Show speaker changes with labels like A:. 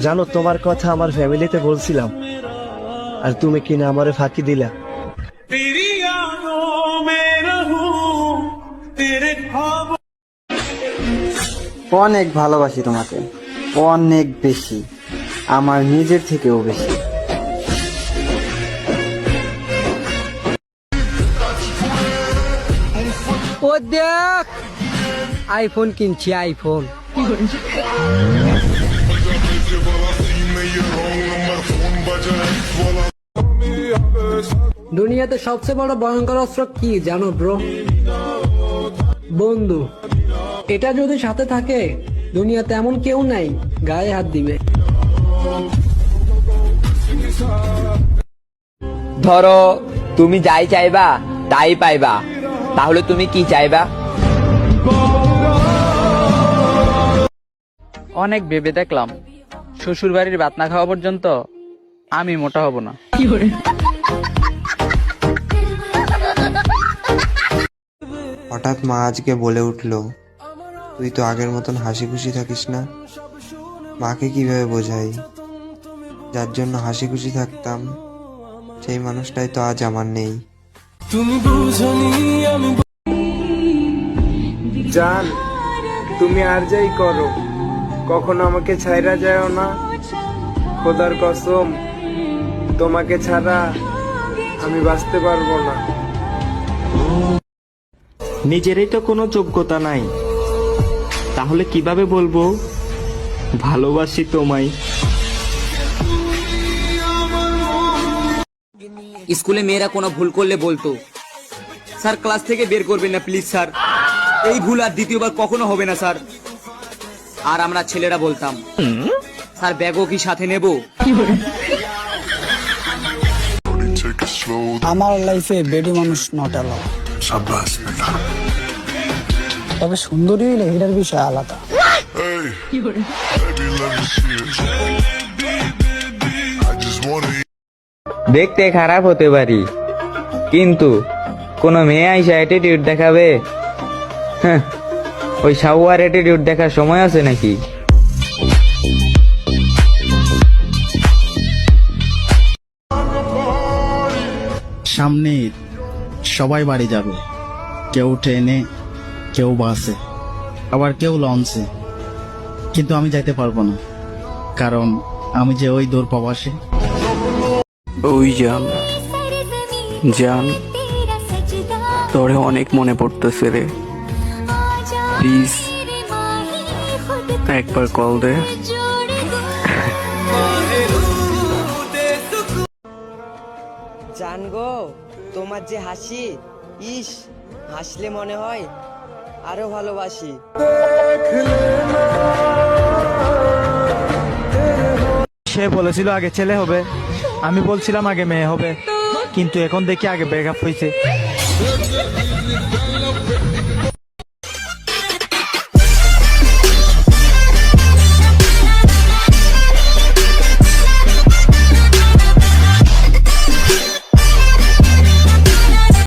A: জানো তোমার কথা আমার ফ্যামিলিতে বলছিলাম। আর তুমি কিনা আমার ফাঁকি দিলা।
B: অনেক ভালোবাসি তোমাকে। অনেক বেশি। আমার নিজের থেকেও বেশি।
C: ও দেখ আইফোন কিনছি আইফোন দুনিয়াতে সবচেয়ে বড় ভয়ঙ্কর অস্ত্র কি জানো ব্রো বন্ধু এটা যদি সাথে থাকে দুনিয়াতে এমন কেউ নাই গায়ে হাত দিবে।
D: ধরো তুমি যাই চাইবা তাই পাইবা। তাহলে তুমি কি চাইবা?
E: অনেক ভেবে দেখলাম শ্বশুর বাড়ির ভাত না খাওয়া পর্যন্ত আমি মোটা হব না।
F: হঠাৎ মা আজকে বলে উঠল তুই তো আগের মতন হাসি খুশি থাকিস না। মাকে কীভাবে বোঝাই? যার জন্য হাসি খুশি থাকতাম সেই মানুষটাই তো আজ আমার নেই।
G: জান তুমি আর যাই করো কখনো আমাকে ছাইরা যাও না। খোদার কসম তোমাকে ছাড়া আমি বাঁচতে পারব না।
H: নিজেরই তো কোনো যোগ্যতা নাই। তাহলে কীভাবে বলব? ভালোবাসি তোমায়।
D: স্কুলে মেয়েরা কোনো ভুল করলে বলতো স্যার ক্লাস থেকে বের করবেন না প্লিজ স্যার। এই ভুল আর দ্বিতীয়বার কখনো হবে না স্যার। আর আমরা ছেলেরা বলতাম স্যার ব্যাগও কি সাথে নেব?
C: আমার লাইফে বেডি মানুষ নট অ্যালাউ তবে সুন্দরী হইলে এটার বিষয় আলাদা।
E: দেখতে খারাপ হতে পারি কিন্তু কোনো মেয়ে আইসা অ্যাটিটিউড দেখাবে? হ্যাঁ। ওই সাউয়ার অ্যাটিটিউড দেখার সময় আছে নাকি?
I: সামনে সবাই বাড়ি যাবে। কেউ ট্রেনে কেউ বাসে আবার কেউ লঞ্চে। কিন্তু আমি যাইতে পারব না কারণ আমি যে ওই দূর প্রবাসী।
H: ওই জান জান তোরে অনেক মনে পড়তেছে রে। প্লিজ একবার কল দে।
B: জান গো তোমার যে হাসি ইস হাসলে মনে হয় আরও ভালোবাসি।
A: সে বলেছিল আগে ছেলে হবে আমি বলছিলাম আগে মেয়ে হবে কিন্তু এখন দেখি আগে ব্রেকআপ হয়েছে।